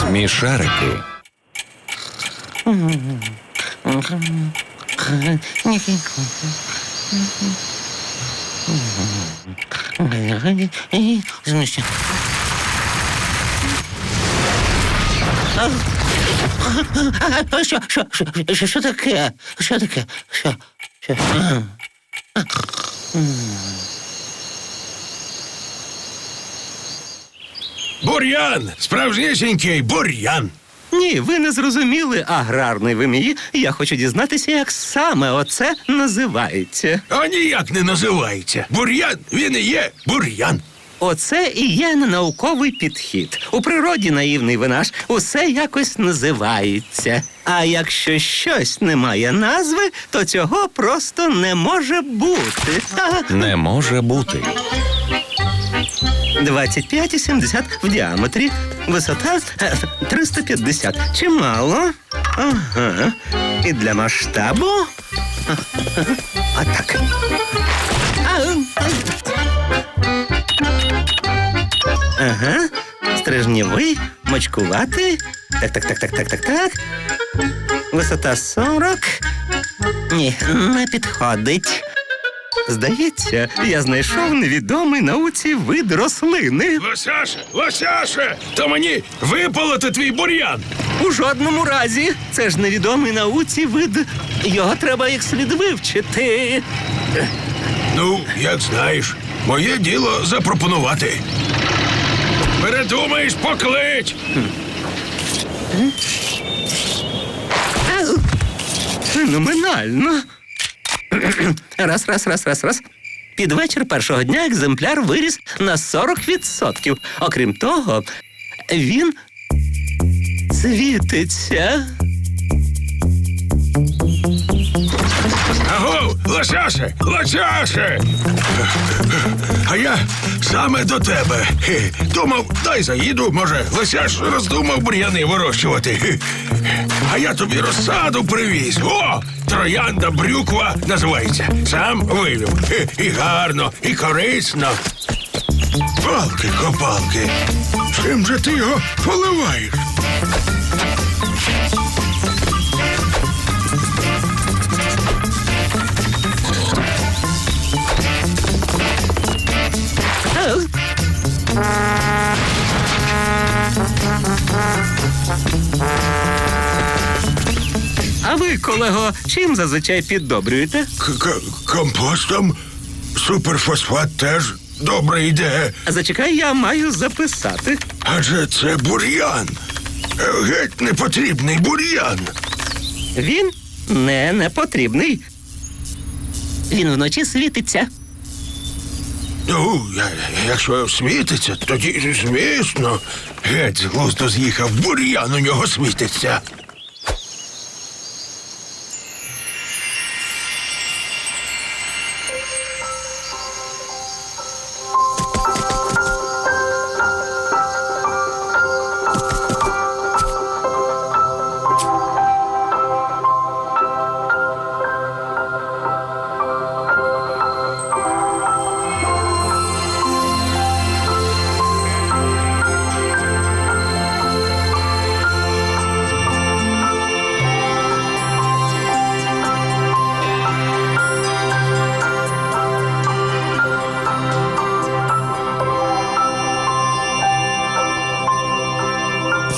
Смішарики. А що, що, що, що, що таке? Що таке? Що? Що? Бур'ян! Справжнісінький бур'ян! Ні, ви не зрозуміли аграрний вимії. Я хочу дізнатися, як саме оце називається. А ніяк не називається. Бур'ян, він і є бур'ян. Оце і є науковий підхід. У природі наївний винаш усе якось називається. А якщо щось не має назви, то цього просто не може бути. Не може бути. 25,70 в діаметрі. Висота е, 350. Чимало. Ага. І для масштабу. Отак. Ага. Стрижнєвий, мочкуватий. Так, так, так, так, так, так, так. Висота 40. Ні, не підходить. Здається, я знайшов невідомий науці вид рослини. Лосяше, лосяше! То мені виполоти твій бур'ян! У жодному разі. Це ж невідомий науці вид. Його треба як слід вивчити. Ну, як знаєш, моє діло запропонувати. Передумаєш, поклич! Феноменально. Раз, раз, раз, раз, раз. Під вечір першого дня екземпляр виріс на 40%. Окрім того, він світиться. Лосяше, лосяше! А я саме до тебе. Думав, дай заїду, може, лосяш роздумав бур'яни вирощувати. А я тобі розсаду привіз. О! Троянда брюква називається. Сам вивів. І гарно, і корисно. Палки, копалки. Чим же ти його поливаєш? Ви, колего, чим зазвичай піддобрюєте? Компостом? Суперфосфат теж добра ідея. Зачекай, я маю записати. Адже це бур'ян. Е, Геть непотрібний бур'ян. Він не непотрібний. Він вночі світиться. Ну, якщо світиться, тоді звісно. Геть з глузду з'їхав, бур'ян у нього світиться.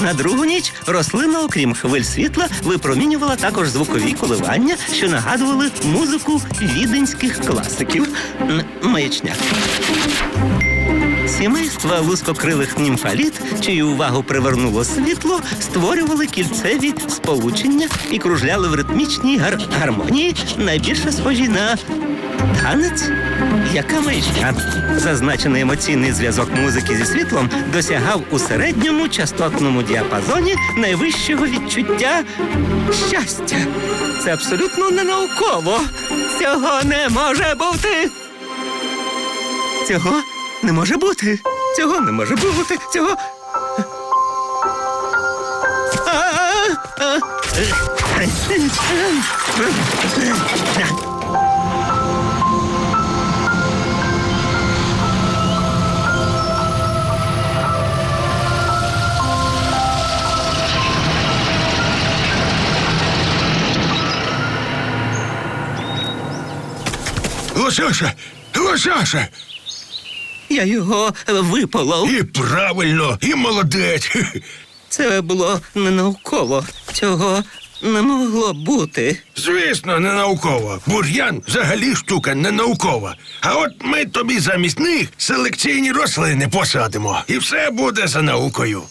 На другу ніч рослина, окрім хвиль світла, випромінювала також звукові коливання, що нагадували музику віденських класиків. Маячня. Сімейства лускокрилих німфаліт, чию увагу привернуло світло, створювали кільцеві сполучення і кружляли в ритмічній гар- гармонії, найбільше схожі на танець. Яка маячня? Зазначений емоційний зв'язок музики зі світлом досягав у середньому частотному діапазоні найвищого відчуття щастя. Це абсолютно не науково. Цього не може бути. Цього Не може бути. Цього не може бути. Цього. А, а, Лосяше! Лосяше! Я його випалав. І правильно, і молодець. Це було не науково. Цього не могло бути. Звісно, не науково. Бур'ян взагалі штука не наукова. А от ми тобі замість них селекційні рослини посадимо. І все буде за наукою.